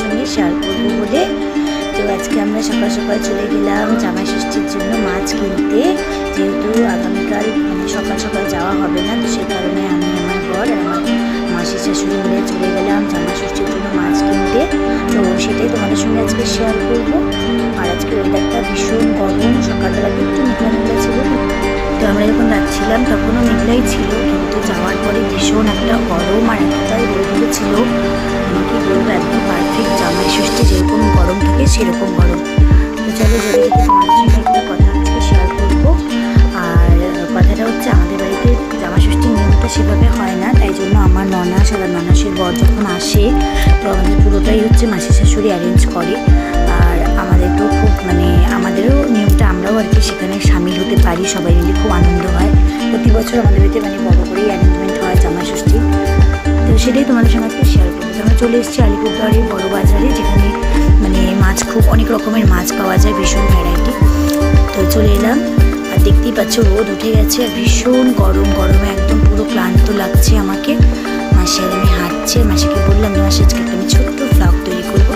সঙ্গে শেয়ার করব বলে। তো আজকে আমরা সকাল সকাল চলে গেলাম জামাই ষষ্ঠীর জন্য মাছ কিনতে। যেহেতু আগামীকাল সকাল সকাল যাওয়া হবে না, তো সেই কারণে আমি, আমার বর আমার মাসি শাশুড়ি মিলে চলে গেলাম জামাই ষষ্ঠীর জন্য মাছ কিনতে। তো সেটাই তোমাদের সঙ্গে আজকে শেয়ার করব। আর আজকে ওয়েদারটা ভীষণ গরম, সকালবেলা একটু মেঘলা মেঘলা ছিল। তো আমরা যখন যাচ্ছিলাম তখনও মেঘলাই ছিল, কিন্তু যাওয়ার পরে ভীষণ একটা গরম আর এতটাই রোদ ছিল। আমাকে সেরকম গরম তো চলো যদি যদি কথা আজকে শেয়ার করব। আর কথাটা হচ্ছে, আমাদের বাড়িতে জামা ষষ্ঠীর নিয়মটা সেভাবে হয় না, তাই জন্য আমার ননাস আর ননাসের বর যখন আসে, তো আমাদের পুরোটাই হচ্ছে মাসি শাশুড়ি অ্যারেঞ্জ করে। আর আমাদের তো খুব মানে আমাদেরও নিয়মটা আমরাও আর কি সেখানে সামিল হতে পারি, সবাই মিলে খুব আনন্দ হয়। প্রতি বছর আমাদের বাড়িতে মানে বড় করেই অ্যারেঞ্জমেন্ট হয় জামা ষষ্ঠী। তো সেটাই তোমাদের সঙ্গে আজকে শেয়ার করব। আমরা চলে এসেছি আলিপুরদুয়ারের বড় বাজারে, যেখানে রকমের মাছ পাওয়া যায়, ভীষণ ভ্যারাইটি তো চলে এলাম, আর দেখতেই পাচ্ছ রোদ উঠে গেছে, আর ভীষণ গরম, গরমে একদম পুরো ক্লান্ত লাগছে আমাকে। মাসি আর আমি হাঁটছি মাসিকে বললাম যে মাসি আজকে একটা আমি ছোট্ট ফ্লগ তৈরি করব।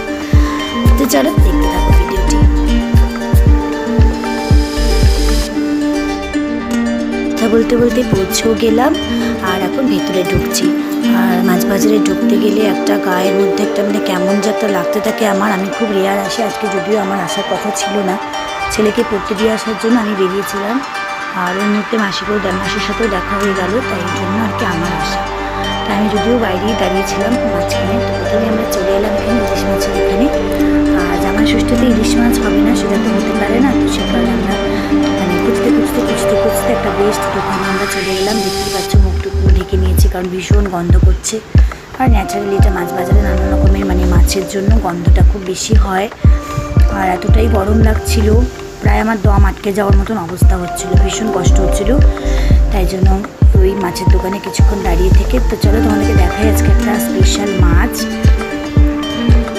তো চলো, দেখতে থাকো ভিডিওটি। কথা বলতে বলতে পৌঁছেও গেলাম, আর এখন ভেতরে ঢুকছি। বাজারে ঢুকতে গেলে একটা গায়ের মধ্যে একটা মানে কেমন যে একটা লাগতে থাকে আমার। আমি খুব রেয়ার আসি, আজকে যদিও আমার আসার কথা ছিল না। ছেলেকে পড়তে দিয়ে আসার জন্য আমি বেরিয়েছিলাম। আর ওই মুহূর্তে মাসিকেও মাসির সাথেও দেখা হয়ে গেল, তাই জন্য আর কি আমার আসা। তাই আমি যদিও বাইরেই দাঁড়িয়েছিলাম, মাঝখানে তো প্রথমে আমরা চলে এলাম এখানে ইলিশ মাছের এখানে আর জামা ষষ্ঠীতে ইলিশ মাছ হবে না, সেটা তো হতে পারে না, তো সে আমরা মানে খুঁজতে খুঁজতে খুঁজতে খুঁজতে একটা বেস্ট দোকানে আমরা চলে এলাম, দেখতে পাচ্ছ কারণ ভীষণ গন্ধ করছে। আর ন্যাচারালি এটা মাছ বাজারে নানান রকমের মানে মাছের জন্য গন্ধটা খুব বেশি হয়। আর এতটাই গরম লাগছিল, প্রায় আমার দম আটকে যাওয়ার মতন অবস্থা হচ্ছিল, ভীষণ কষ্ট হচ্ছিল। তাই জন্য ওই মাছের দোকানে কিছুক্ষণ দাঁড়িয়ে থেকে, তো চলো তোমাদেরকে দেখাই আজকে একটা স্পেশাল মাছ।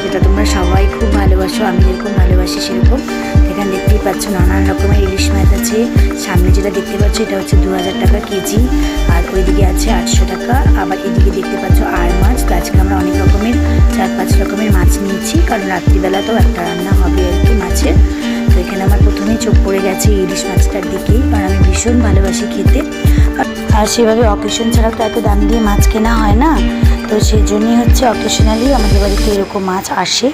যেটা তোমরা সবাই খুব ভালোবাসো, আমি যেরকম ভালোবাসি সেরকম। এখানে দেখতেই পাচ্ছ, নানান রকমের ইলিশ মাছ আছে। সামনে যেটা দেখতে পাচ্ছ, এটা হচ্ছে দু হাজার টাকা কেজি। আর ওইদিকে আছে আটশো টাকা। আবার এদিকে দেখতে পাচ্ছ আর মাছ। তো আজকে আমরা অনেক রকমের, চার পাঁচ রকমের মাছ নিয়েছি। কারণ রাত্রিবেলাতেও একটা রান্না হবে আর কি মাছের। তো এখানে আমার প্রথমেই চোখ পড়ে গেছে ইলিশ মাছটার দিকেই কারণ আমি ভীষণ ভালোবাসি খেতে। আর সেভাবে অকেশন ছাড়া তো এত দাম দিয়ে মাছ কেনা হয় না। তো সেই জন্যই হচ্ছে অকেশনালি আমাদের বাড়িতে এরকম মাছ আসে।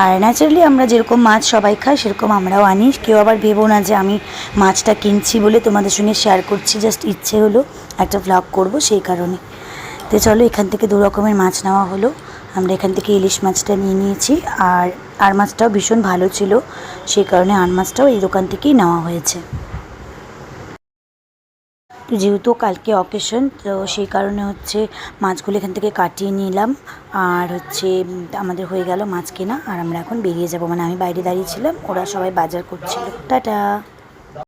আর ন্যাচারালি আমরা যেরকম মাছ সবাই খাই, সেরকম আমরাও আনি। কেউ আবার ভেবো না যে আমি মাছটা কিনছি বলে তোমাদের সঙ্গে শেয়ার করছি জাস্ট ইচ্ছে হলো একটা ভ্লগ করব সেই কারণে। তো চলো এখান থেকে দু রকমের মাছ নেওয়া হলো। আমরা এখান থেকে ইলিশ মাছটা নিয়ে নিয়েছি। আর আর মাছটাও ভীষণ ভালো ছিল, সেই কারণে আর মাছটাও এই দোকান থেকেই নেওয়া হয়েছে। তো যেহেতু কালকে অকেশন তো সেই কারণে হচ্ছে মাছগুলো এখান থেকে কাটিয়ে নিলাম। আর হচ্ছে আমাদের হয়ে গেল মাছ কেনা, আর আমরা এখন বেরিয়ে যাব। মানে আমি বাইরে দাঁড়িয়েছিলাম ওরা সবাই বাজার করছিল। টাটা!